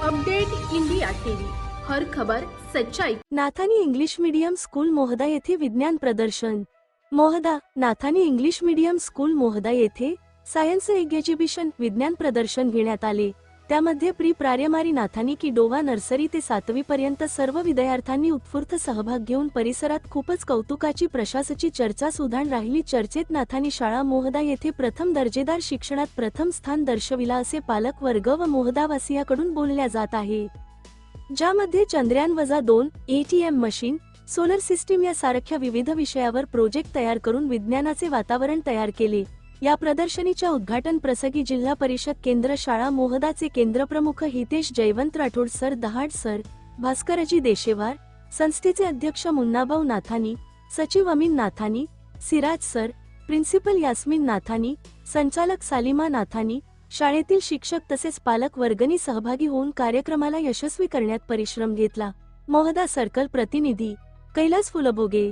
Update India TV. हर खबर सच्चाई. Nathani English medium school Mohada येथे विज्ञान प्रदर्शन. Mohada Nathani English medium school Mohada येथे सायन्स एक्झिबिशन विज्ञान प्रदर्शन घेण्यात आले. त्यामध्ये प्री प्रायमरी नाथानी की डोवा नर्सरी ते सातवी पर्यंत सर्व विद्यार्थ्यांनी उत्स्फूर्त सहभाग घेऊन परिसरात खूपच कौतुकाची प्रशासची चर्चा सुधान राहिली. चर्चेत नाथानी शाळा मोहदा येथे प्रथम दर्जेदार शिक्षणात प्रथम स्थान दर्शविला असे पालक वर्ग व मोहदावासियाकडून बोलल्या जात आहे. ज्यामध्ये चंद्रयान वजा दोन एटीएम मशीन सोलर सिस्टीम यासारख्या विविध विषयावर प्रोजेक्ट तयार करून विज्ञानाचे वातावरण तयार केले. या प्रदर्शनीच्या उद्घाटन प्रसंगी जिल्हा परिषद केंद्र शाळा मोहदाचे केंद्रप्रमुख हितेश जयवंत राठोड सर दहाड सर भास्करजी देशेवार संस्थेचे अध्यक्ष मुन्नाभाऊ नाथानी सचिव अमीन नाथानी सिराज सर प्रिन्सिपल यास्मिन नाथानी संचालक सालिमा नाथानी शाळेतील शिक्षक तसेच पालक वर्गणी सहभागी होऊन कार्यक्रमाला यशस्वी करण्यात परिश्रम घेतला. मोहदा सर्कल प्रतिनिधी कैलास फुलभोगे.